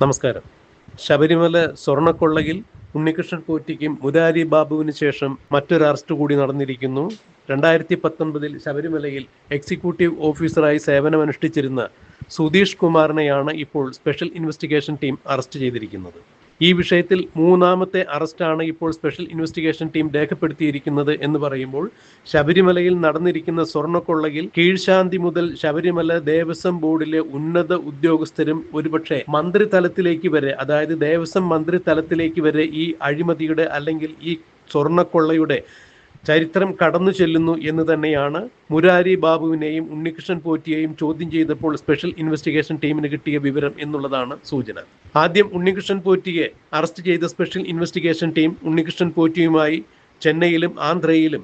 നമസ്കാരം. ശബരിമല സ്വർണക്കൊള്ളയിൽ ഉണ്ണികൃഷ്ണൻ പോറ്റിക്കും മുരാരി ബാബുവിന് ശേഷം മറ്റൊരു അറസ്റ്റ് കൂടി നടന്നിരിക്കുന്നു. രണ്ടായിരത്തി പത്തൊൻപതിൽ ശബരിമലയിൽ എക്സിക്യൂട്ടീവ് ഓഫീസറായി സേവനമനുഷ്ഠിച്ചിരുന്ന സുധീഷ് കുമാറിനെയാണ് ഇപ്പോൾ സ്പെഷ്യൽ ഇൻവെസ്റ്റിഗേഷൻ ടീം അറസ്റ്റ് ചെയ്തിരിക്കുന്നത്. ഈ വിഷയത്തിൽ മൂന്നാമത്തെ അറസ്റ്റാണ് ഇപ്പോൾ സ്പെഷ്യൽ ഇൻവെസ്റ്റിഗേഷൻ ടീം രേഖപ്പെടുത്തിയിരിക്കുന്നത് എന്ന് പറയുമ്പോൾ ശബരിമലയിൽ നടന്നിരിക്കുന്ന സ്വർണക്കൊള്ളയിൽ കീഴ്ശാന്തി മുതൽ ശബരിമല ദേവസ്വം ബോർഡിലെ ഉന്നത ഉദ്യോഗസ്ഥരും ഒരുപക്ഷെ മന്ത്രിതലത്തിലേക്ക് വരെ അതായത് ദേവസ്വം മന്ത്രിതലത്തിലേക്ക് വരെ ഈ അഴിമതിയുടെ അല്ലെങ്കിൽ ഈ സ്വർണക്കൊള്ളയുടെ ചരിത്രം കടന്നു ചെല്ലുന്നു എന്ന് തന്നെയാണ് മുരാരി ബാബുവിനെയും ഉണ്ണികൃഷ്ണൻ പോറ്റിയെയും ചോദ്യം ചെയ്തപ്പോൾ സ്പെഷ്യൽ ഇൻവെസ്റ്റിഗേഷൻ ടീമിന് കിട്ടിയ വിവരം എന്നുള്ളതാണ് സൂചന. ആദ്യം ഉണ്ണികൃഷ്ണൻ പോറ്റിയെ അറസ്റ്റ് ചെയ്ത സ്പെഷ്യൽ ഇൻവെസ്റ്റിഗേഷൻ ടീം ഉണ്ണികൃഷ്ണൻ പോറ്റിയുമായി ചെന്നൈയിലും ആന്ധ്രയിലും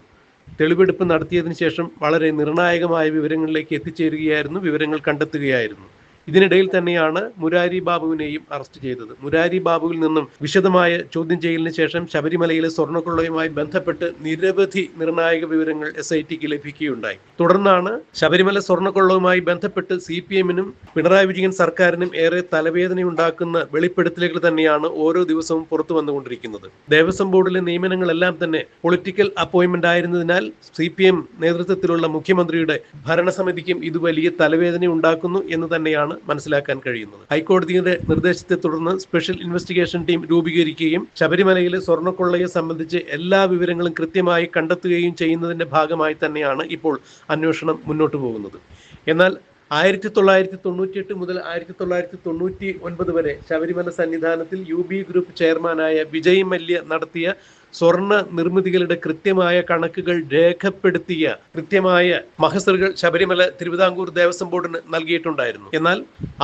തെളിവെടുപ്പ് നടത്തിയതിനു ശേഷം വളരെ നിർണായകമായ വിവരങ്ങളിലേക്ക് എത്തിച്ചേരുകയായിരുന്നു വിവരങ്ങൾ കണ്ടെത്തുകയായിരുന്നു. ഇതിനിടയിൽ തന്നെയാണ് മുരാരി ബാബുവിനെയും അറസ്റ്റ് ചെയ്തത്. മുരാരി ബാബുവിൽ നിന്നും വിശദമായ ചോദ്യം ചെയ്യലിന് ശേഷം ശബരിമലയിലെ സ്വർണക്കൊള്ളയുമായി ബന്ധപ്പെട്ട് നിരവധി നിർണായക വിവരങ്ങൾ എസ് ഐ ടിക്ക് ലഭിക്കുകയുണ്ടായി. തുടർന്നാണ് ശബരിമല സ്വർണക്കൊള്ളവുമായി ബന്ധപ്പെട്ട് സി പി എമ്മിനും പിണറായി വിജയൻ സർക്കാരിനും ഏറെ തലവേദനയുണ്ടാക്കുന്ന വെളിപ്പെടുത്തലുകൾ തന്നെയാണ് ഓരോ ദിവസവും പുറത്തു വന്നുകൊണ്ടിരിക്കുന്നത്. ദേവസ്വം ബോർഡിലെ നിയമനങ്ങളെല്ലാം തന്നെ പൊളിറ്റിക്കൽ അപ്പോയിന്റ്മെന്റ് ആയിരുന്നതിനാൽ സി പി എം നേതൃത്വത്തിലുള്ള മുഖ്യമന്ത്രിയുടെ ഭരണസമിതിക്കും ഇത് വലിയ തലവേദന ഉണ്ടാക്കുന്നു എന്ന് തന്നെയാണ് മനസ്സിലാക്കാൻ കഴിയുന്നത്. ഹൈക്കോടതിയുടെ നിർദ്ദേശത്തെ തുടർന്ന് സ്പെഷ്യൽ ഇൻവെസ്റ്റിഗേഷൻ ടീം രൂപീകരിക്കുകയും ശബരിമലയിലെ സ്വർണക്കൊള്ളയെ സംബന്ധിച്ച് എല്ലാ വിവരങ്ങളും കൃത്യമായി കണ്ടെത്തുകയും ചെയ്യുന്നതിന്റെ ഭാഗമായി തന്നെയാണ് ഇപ്പോൾ അന്വേഷണം മുന്നോട്ട് പോകുന്നത്. എന്നാൽ ആയിരത്തി തൊള്ളായിരത്തി തൊണ്ണൂറ്റിയെട്ട് മുതൽ ആയിരത്തി തൊള്ളായിരത്തി തൊണ്ണൂറ്റി ഒൻപത് വരെ ശബരിമല സന്നിധാനത്തിൽ യു ബി ഗ്രൂപ്പ് ചെയർമാനായ വിജയ് മല്യ നടത്തിയ സ്വർണ നിർമ്മിതികളുടെ കൃത്യമായ കണക്കുകൾ രേഖപ്പെടുത്തിയ കൃത്യമായ മഹസറുകൾ ശബരിമല തിരുവിതാംകൂർ ദേവസ്വം ബോർഡിന് നൽകിയിട്ടുണ്ടായിരുന്നു. എന്നാൽ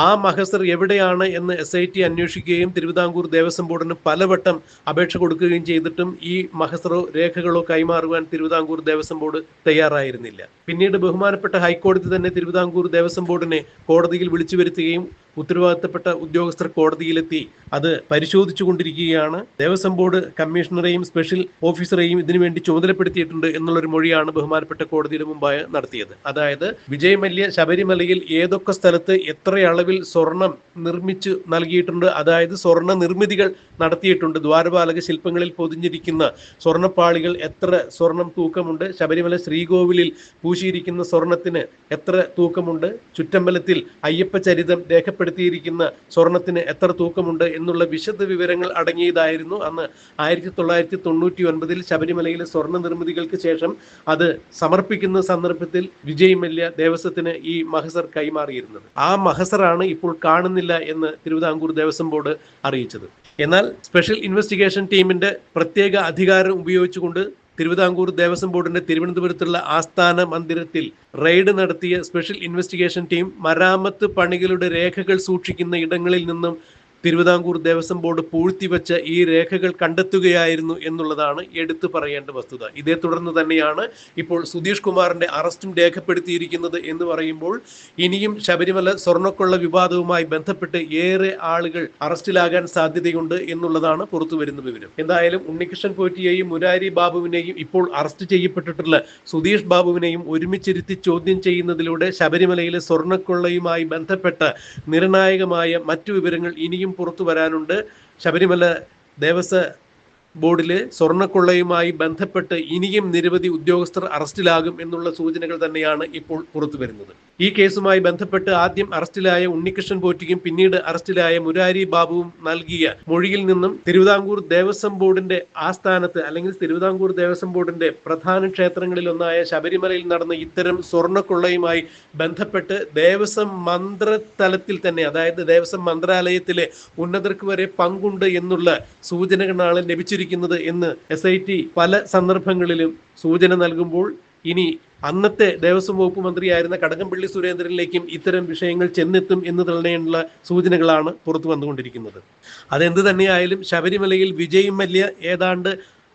ആ മഹസർ എവിടെയാണ് എന്ന് എസ് ഐ ടി അന്വേഷിക്കുകയും തിരുവിതാംകൂർ ദേവസ്വം ബോർഡിന് പലവട്ടം അപേക്ഷ കൊടുക്കുകയും ചെയ്തിട്ടും ഈ മഹസറോ രേഖകളോ കൈമാറുവാൻ തിരുവിതാംകൂർ ദേവസ്വം ബോർഡ് തയ്യാറായിരുന്നില്ല. പിന്നീട് ബഹുമാനപ്പെട്ട ഹൈക്കോടതി തന്നെ തിരുവിതാംകൂർ ദേവസ്വം ബോർഡിനെ കോടതിയിൽ വിളിച്ചു വരുത്തുകയും ഉത്തരവാദിത്തപ്പെട്ട ഉദ്യോഗസ്ഥർ കോടതിയിലെത്തി അത് പരിശോധിച്ചു കൊണ്ടിരിക്കുകയാണ്. ദേവസ്വം ബോർഡ് കമ്മീഷണറെയും സ്പെഷ്യൽ ഓഫീസറെയും ഇതിനുവേണ്ടി ചുമതലപ്പെടുത്തിയിട്ടുണ്ട് എന്നുള്ളൊരു മൊഴിയാണ് ബഹുമാനപ്പെട്ട കോടതിയുടെ മുമ്പായി നടത്തിയത്. അതായത് വിജയ് മല്യ ശബരിമലയിൽ ഏതൊക്കെ സ്ഥലത്ത് എത്ര അളവിൽ സ്വർണം നിർമ്മിച്ചു നൽകിയിട്ടുണ്ട് അതായത് സ്വർണ നിർമ്മിതികൾ നടത്തിയിട്ടുണ്ട് ദ്വാരപാലക ശില്പങ്ങളിൽ പൊതിഞ്ഞിരിക്കുന്ന സ്വർണപ്പാളികൾ എത്ര സ്വർണം തൂക്കമുണ്ട് ശബരിമല ശ്രീകോവിലിൽ പൂശിയിരിക്കുന്ന സ്വർണത്തിന് എത്ര തൂക്കമുണ്ട് ചുറ്റമ്പലത്തിൽ അയ്യപ്പ ചരിതം രേഖപ്പെടുത്തിയിരിക്കുന്ന സ്വർണത്തിന് എത്ര തൂക്കമുണ്ട് എന്നുള്ള വിശദ വിവരങ്ങൾ അടങ്ങിയതായിരുന്നു അന്ന് ആയിരത്തി തൊള്ളായിരത്തി തൊണ്ണൂറ്റി ഒൻപതിൽ ശബരിമലയിലെ സ്വർണ നിർമ്മിതികൾക്ക് ശേഷം അത് സമർപ്പിക്കുന്ന സന്ദർഭത്തിൽ വിജയ് മല്യ ദേവസ്വത്തിന് ഈ മഹസർ കൈമാറിയിരുന്നത്. ആ മഹസറാണ് ഇപ്പോൾ കാണുന്നില്ല എന്ന് തിരുവിതാംകൂർ ദേവസ്വം ബോർഡ് അറിയിച്ചത്. എന്നാൽ സ്പെഷ്യൽ ഇൻവെസ്റ്റിഗേഷൻ ടീമിന്റെ പ്രത്യേക അധികാരം ഉപയോഗിച്ചുകൊണ്ട് തിരുവിതാംകൂർ ദേവസ്വം ബോർഡിന്റെ തിരുവനന്തപുരത്തുള്ള ആസ്ഥാന മന്ദിരത്തിൽ റെയ്ഡ് നടത്തിയ സ്പെഷ്യൽ ഇൻവെസ്റ്റിഗേഷൻ ടീം മരാമത്ത് പണികളുടെ രേഖകൾ സൂക്ഷിക്കുന്ന ഇടങ്ങളിൽ നിന്നും തിരുവിതാംകൂർ ദേവസ്വം ബോർഡ് പൂഴ്ത്തിവെച്ച ഈ രേഖകൾ കണ്ടെത്തുകയായിരുന്നു എന്നുള്ളതാണ് എടുത്തു പറയേണ്ട വസ്തുത. ഇതേ തുടർന്ന് തന്നെയാണ് ഇപ്പോൾ സുധീഷ് കുമാറിന്റെ അറസ്റ്റും രേഖപ്പെടുത്തിയിരിക്കുന്നത് എന്ന് പറയുമ്പോൾ ഇനിയും ശബരിമല സ്വർണക്കൊള്ള വിവാദവുമായി ബന്ധപ്പെട്ട് ഏറെ ആളുകൾ അറസ്റ്റിലാകാൻ സാധ്യതയുണ്ട് എന്നുള്ളതാണ് പുറത്തു വരുന്ന വിവരം. എന്തായാലും ഉണ്ണികൃഷ്ണൻ പോറ്റിയെയും മുരാരി ബാബുവിനെയും ഇപ്പോൾ അറസ്റ്റ് ചെയ്യപ്പെട്ടിട്ടുള്ള സുധീഷ് ബാബുവിനെയും ഒരുമിച്ചിരുത്തി ചോദ്യം ചെയ്യുന്നതിലൂടെ ശബരിമലയിലെ സ്വർണക്കൊള്ളയുമായി ബന്ധപ്പെട്ട നിർണായകമായ മറ്റു വിവരങ്ങൾ ഇനിയും പുറത്തു വരാനുണ്ട്. ശബരിമല ദേവസ്വ ബോർഡിലെ സ്വർണക്കൊള്ളയുമായി ബന്ധപ്പെട്ട് ഇനിയും നിരവധി ഉദ്യോഗസ്ഥർ അറസ്റ്റിലാകും എന്നുള്ള സൂചനകൾ തന്നെയാണ് ഇപ്പോൾ പുറത്തു വരുന്നത്. ഈ കേസുമായി ബന്ധപ്പെട്ട് ആദ്യം അറസ്റ്റിലായ ഉണ്ണികൃഷ്ണൻ പോറ്റിക്കും പിന്നീട് അറസ്റ്റിലായ മുരാരി ബാബുവും നൽകിയ മൊഴിയിൽ നിന്നും തിരുവിതാംകൂർ ദേവസ്വം ബോർഡിന്റെ ആസ്ഥാനത്ത് അല്ലെങ്കിൽ തിരുവിതാംകൂർ ദേവസ്വം ബോർഡിന്റെ പ്രധാന ക്ഷേത്രങ്ങളിൽ ഒന്നായ ശബരിമലയിൽ നടന്ന ഇത്തരം സ്വർണക്കൊള്ളയുമായി ബന്ധപ്പെട്ട് ദേവസ്വം മന്ത്രതലത്തിൽ തന്നെ അതായത് ദേവസ്വം മന്ത്രാലയത്തിലെ ഉന്നതർക്ക് വരെ പങ്കുണ്ട് എന്നുള്ള സൂചനകളാണ് ലഭിച്ചിരിക്കുന്നത്. എന്ന് എസ് പല സന്ദർഭങ്ങളിലും സൂചന നൽകുമ്പോൾ ഇനി അന്നത്തെ ദേവസ്വം വകുപ്പ് മന്ത്രിയായിരുന്ന കടകംപള്ളി സുരേന്ദ്രനിലേക്കും ഇത്തരം വിഷയങ്ങൾ ചെന്നെത്തും എന്ന് തന്നെയുള്ള സൂചനകളാണ് പുറത്തു വന്നുകൊണ്ടിരിക്കുന്നത്. അതെന്ത് തന്നെയായാലും ശബരിമലയിൽ വിജയ് മല്യ ഏതാണ്ട്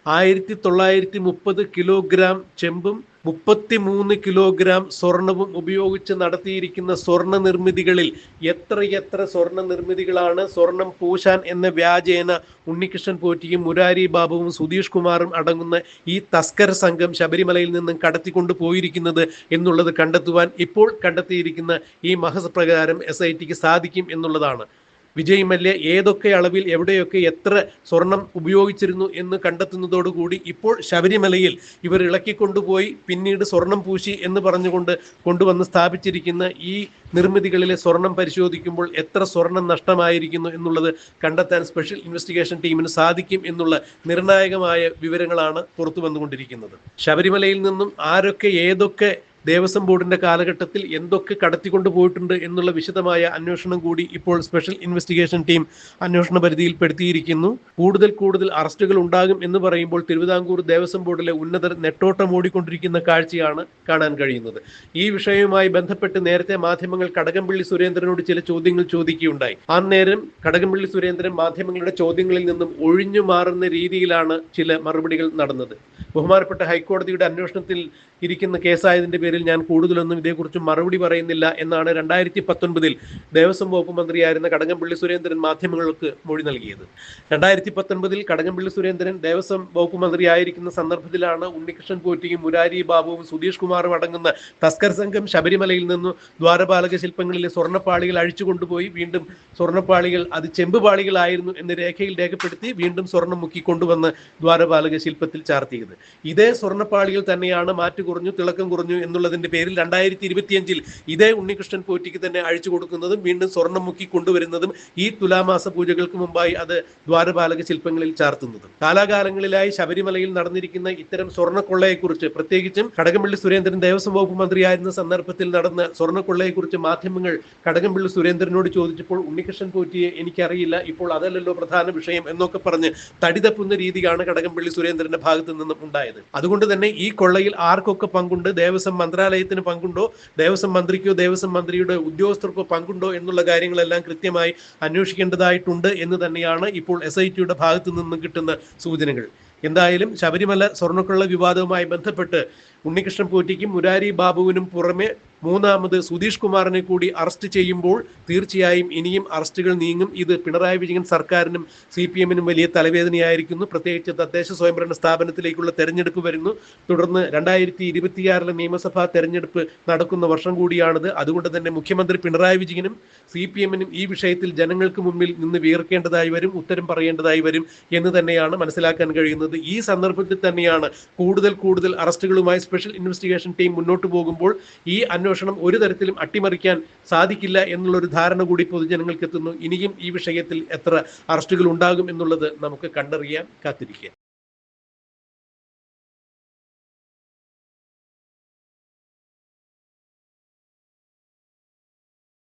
ആയിരത്തി തൊള്ളായിരത്തി മുപ്പത് കിലോഗ്രാം ചെമ്പും മുപ്പത്തിമൂന്ന് കിലോഗ്രാം സ്വർണവും ഉപയോഗിച്ച് നടത്തിയിരിക്കുന്ന സ്വർണ നിർമ്മിതികളിൽ എത്രയെത്ര സ്വർണ നിർമ്മിതികളാണ് സ്വർണം പൂശാൻ എന്ന വ്യാജേന ഉണ്ണികൃഷ്ണൻ പോറ്റിയും മുരാരി ബാബുവും സുധീഷ് കുമാറും അടങ്ങുന്ന ഈ തസ്കര സംഘം ശബരിമലയിൽ നിന്നും കടത്തിക്കൊണ്ട് പോയിരിക്കുന്നത് എന്നുള്ളത് കണ്ടെത്തുവാൻ ഇപ്പോൾ കണ്ടെത്തിയിരിക്കുന്ന ഈ മഹസ് പ്രകാരം എസ് ഐ ടിക്ക് സാധിക്കും എന്നുള്ളതാണ്. വിജയ് മല്യ ഏതൊക്കെ അളവിൽ എവിടെയൊക്കെ എത്ര സ്വർണം ഉപയോഗിച്ചിരുന്നു എന്ന് കണ്ടെത്തുന്നതോടുകൂടി ഇപ്പോൾ ശബരിമലയിൽ ഇവർ ഇളക്കിക്കൊണ്ടുപോയി പിന്നീട് സ്വർണം പൂശി എന്ന് പറഞ്ഞുകൊണ്ട് കൊണ്ടുവന്ന് സ്ഥാപിച്ചിരിക്കുന്ന ഈ നിർമ്മിതികളിലെ സ്വർണം പരിശോധിക്കുമ്പോൾ എത്ര സ്വർണം നഷ്ടമായിരിക്കുന്നു എന്നുള്ളത് കണ്ടെത്താൻ സ്പെഷ്യൽ ഇൻവെസ്റ്റിഗേഷൻ ടീമിന് സാധിക്കും എന്നുള്ള നിർണായകമായ വിവരങ്ങളാണ് പുറത്തു വന്നുകൊണ്ടിരിക്കുന്നത് ശബരിമലയിൽ നിന്നും ആരൊക്കെ ഏതൊക്കെ ദേവസ്വം ബോർഡിന്റെ കാലഘട്ടത്തിൽ എന്തൊക്കെ കടത്തിക്കൊണ്ടു പോയിട്ടുണ്ട് എന്നുള്ള വിശദമായ അന്വേഷണം കൂടി ഇപ്പോൾ സ്പെഷ്യൽ ഇൻവെസ്റ്റിഗേഷൻ ടീം അന്വേഷണ പരിധിയിൽ പെടുത്തിയിരിക്കുന്നു കൂടുതൽ കൂടുതൽ അറസ്റ്റുകൾ ഉണ്ടാകും എന്ന് പറയുമ്പോൾ തിരുവിതാംകൂർ ദേവസ്വം ബോർഡിലെ ഉന്നതർ നെട്ടോട്ടം ഓടിക്കൊണ്ടിരിക്കുന്ന കാഴ്ചയാണ് കാണാൻ കഴിയുന്നത്. ഈ വിഷയവുമായി ബന്ധപ്പെട്ട് നേരത്തെ മാധ്യമങ്ങൾ കടകംപള്ളി സുരേന്ദ്രനോട് ചില ചോദ്യങ്ങൾ ചോദിക്കുകയുണ്ടായി. അന്നേരം കടകംപള്ളി സുരേന്ദ്രൻ മാധ്യമങ്ങളുടെ ചോദ്യങ്ങളിൽ നിന്നും ഒഴിഞ്ഞു മാറുന്ന രീതിയിലാണ് ചില മറുപടികൾ നടന്നത്. ബഹുമാനപ്പെട്ട ഹൈക്കോടതിയുടെ അന്വേഷണത്തിൽ ഇരിക്കുന്ന കേസായതിന്റെ പേരിൽ ഞാൻ കൂടുതലൊന്നും ഇതേക്കുറിച്ച് മറുപടി പറയുന്നില്ല എന്നാണ് രണ്ടായിരത്തി പത്തൊൻപതിൽ ദേവസ്വം വകുപ്പ് മന്ത്രിയായിരുന്ന കടകംപള്ളി സുരേന്ദ്രൻ മാധ്യമങ്ങൾക്ക് മൊഴി നൽകിയത്. രണ്ടായിരത്തി പത്തൊൻപതിൽ കടകംപള്ളി സുരേന്ദ്രൻ ദേവസ്വം വകുപ്പ് മന്ത്രിയായിരിക്കുന്ന സന്ദർഭത്തിലാണ് ഉണ്ണികൃഷ്ണൻ പോറ്റിയും മുരാരി ബാബുവും സുധീഷ് കുമാറും അടങ്ങുന്ന തസ്കർ സംഘം ശബരിമലയിൽ നിന്നും ദ്വാരപാലക ശില്പങ്ങളിലെ സ്വർണപ്പാളികൾ അഴിച്ചു കൊണ്ടുപോയി വീണ്ടും സ്വർണപ്പാളികൾ അത് ചെമ്പ് പാളികളായിരുന്നു എന്ന് രേഖയിൽ രേഖപ്പെടുത്തി വീണ്ടും സ്വർണം മുക്കി കൊണ്ടുവന്ന് ദ്വാരപാലക ശില്പത്തിൽ ചാർത്തിയത്. ഇതേ സ്വർണപ്പാളികൾ തന്നെയാണ് മാറ്റു കുറഞ്ഞു തിളക്കം കുറഞ്ഞു എന്നുള്ളതിന്റെ പേരിൽ രണ്ടായിരത്തി ഇരുപത്തിയഞ്ചിൽ ഇതേ ഉണ്ണികൃഷ്ണൻ പോറ്റിക്ക് തന്നെ അഴിച്ചു കൊടുക്കുന്നതും വീണ്ടും സ്വർണം മുക്കി കൊണ്ടുവരുന്നതും ഈ തുലാമാസ പൂജകൾക്ക് മുമ്പായി അത് ദ്വാരപാലക ശില്പങ്ങളിൽ ചാർത്തുന്നതും. കാലാകാലങ്ങളിലായി ശബരിമലയിൽ നടന്നിരിക്കുന്ന ഇത്തരം സ്വർണക്കൊള്ളയെക്കുറിച്ച് പ്രത്യേകിച്ചും കടകംപള്ളി സുരേന്ദ്രൻ ദേവസ്വം വകുപ്പ് മന്ത്രിയായിരുന്ന സന്ദർഭത്തിൽ നടന്ന സ്വർണക്കൊള്ളയെക്കുറിച്ച് മാധ്യമങ്ങൾ കടകംപള്ളി സുരേന്ദ്രനോട് ചോദിച്ചപ്പോൾ ഉണ്ണികൃഷ്ണൻ പോറ്റിയെ എനിക്കറിയില്ല ഇപ്പോൾ അതല്ലല്ലോ പ്രധാന വിഷയം എന്നൊക്കെ പറഞ്ഞ് തടിതപ്പുന്ന രീതിയാണ് കടകംപള്ളി സുരേന്ദ്രന്റെ ഭാഗത്ത് നിന്നും ഉണ്ടായത്. അതുകൊണ്ട് തന്നെ ഈ കൊള്ളയിൽ ആർക്കൊക്കെ പങ്കുണ്ട് ദേവസ്വം മന്ത്രാലയത്തിന് പങ്കുണ്ടോ ദേവസ്വം മന്ത്രിക്കോ ദേവസ്വം മന്ത്രിയുടെ ഉദ്യോഗസ്ഥർക്കോ പങ്കുണ്ടോ എന്നുള്ള കാര്യങ്ങളെല്ലാം കൃത്യമായി അന്വേഷിക്കേണ്ടതായിട്ടുണ്ട് എന്ന് തന്നെയാണ് ഇപ്പോൾ എസ് ഐ ടിയുടെ ഭാഗത്തു നിന്നും കിട്ടുന്ന സൂചനകൾ. എന്തായാലും ശബരിമല സ്വർണക്കൊള്ള വിവാദവുമായി ബന്ധപ്പെട്ട് ഉണ്ണികൃഷ്ണൻ പൂറ്റിക്കും മുരാരി ബാബുവിനും പുറമെ മൂന്നാമത് സുധീഷ് കുമാറിനെ കൂടി അറസ്റ്റ് ചെയ്യുമ്പോൾ തീർച്ചയായും ഇനിയും അറസ്റ്റുകൾ നീങ്ങും. ഇത് പിണറായി വിജയൻ സർക്കാരിനും സി പി എമ്മിനും വലിയ തലവേദനയായിരിക്കുന്നു. പ്രത്യേകിച്ച് തദ്ദേശ സ്വയംഭരണ സ്ഥാപനത്തിലേക്കുള്ള തെരഞ്ഞെടുപ്പ് വരുന്നു. തുടർന്ന് രണ്ടായിരത്തി ഇരുപത്തിയാറിലെ നിയമസഭാ തെരഞ്ഞെടുപ്പ് നടക്കുന്ന വർഷം കൂടിയാണിത്. അതുകൊണ്ട് തന്നെ മുഖ്യമന്ത്രി പിണറായി വിജയനും സി പി എമ്മിനും ഈ വിഷയത്തിൽ ജനങ്ങൾക്ക് മുമ്പിൽ നിന്ന് വീർക്കേണ്ടതായി വരും ഉത്തരം പറയേണ്ടതായി വരും എന്ന് തന്നെയാണ് മനസ്സിലാക്കാൻ കഴിയുന്നത്. ഈ സന്ദർഭത്തിൽ തന്നെയാണ് കൂടുതൽ കൂടുതൽ അറസ്റ്റുകളുമായി സ്പെഷ്യൽ ഇൻവെസ്റ്റിഗേഷൻ ടീം മുന്നോട്ട് പോകുമ്പോൾ ഈ അന്വേഷണം ഒരു തരത്തിലും അട്ടിമറിക്കാൻ സാധിക്കില്ല എന്നുള്ളൊരു ധാരണ കൂടി പൊതുജനങ്ങൾക്ക് എത്തുന്നു ഇനിയും ഈ വിഷയത്തിൽ എത്ര അറസ്റ്റുകൾ ഉണ്ടാകും എന്നുള്ളത് നമുക്ക് കണ്ടറിയാൻ കാത്തിരിക്കുക